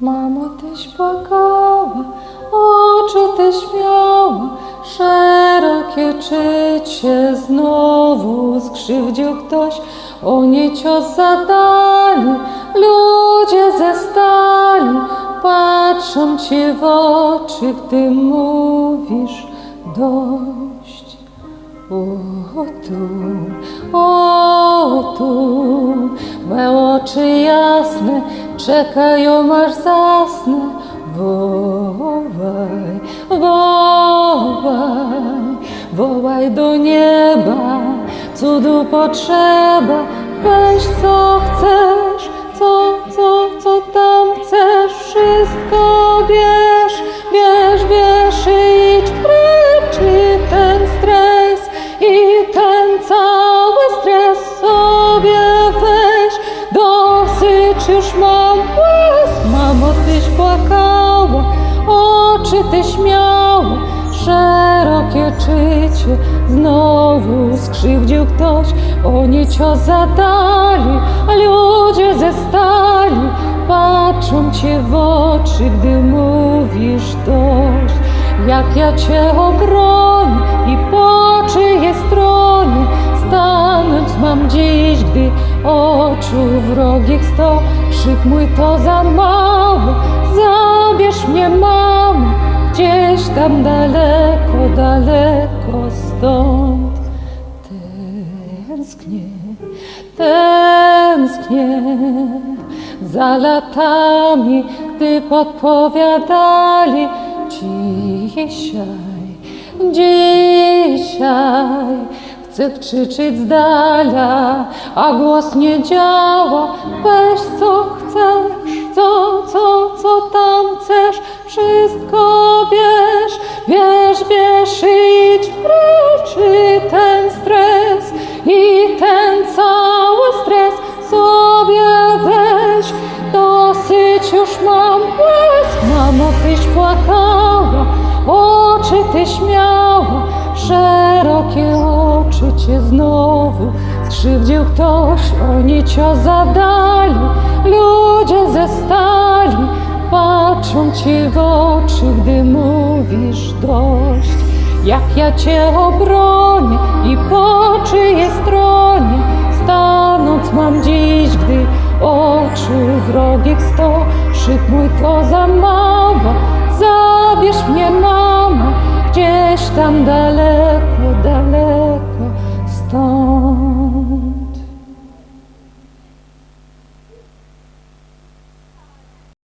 Mamo, tyś płakała, oczy tyś miała, szerokie czycie znowu skrzywdził ktoś. Oni cios zadali, ludzie ze stali, patrzą ci w oczy, gdy mówisz dość. O tu, o tu, me oczy jasne czekają aż zasnę. Wołaj, wołaj, wołaj do nieba, cudu potrzeba. Weź co chcesz, co, co, co tam chcesz, szerokie czycie znowu skrzywdził ktoś. Oni cios zadali, a ludzie ze stali patrzą cię w oczy, gdy mówisz dość. Jak ja cię obronię i po czyjej stronie stanąć mam dziś, gdy oczu wrogich sto. Krzyk mój to za mało, zabierz mnie mamo, gdzieś tam daleko, daleko stąd. Tęsknię, tęsknię za latami, gdy podpowiadali dzisiaj, dzisiaj. Chcę krzyczeć z dala, a głos nie działa. Weź co chcesz, co, co, co tam chcesz, wszystko bierz, już mam łez, mamo, tyś płakała, oczy tyś miała, szerokie oczy cię znowu skrzywdził ktoś, oni cię zadali, ludzie ze stali, patrzą ci w oczy, gdy mówisz dość. Jak ja cię obronię i po czyjej stronie? Stanąc mam dziś, gdy oczu wrogich sto, szyb mój to za mało, zabierz mnie mamo, gdzieś tam daleko.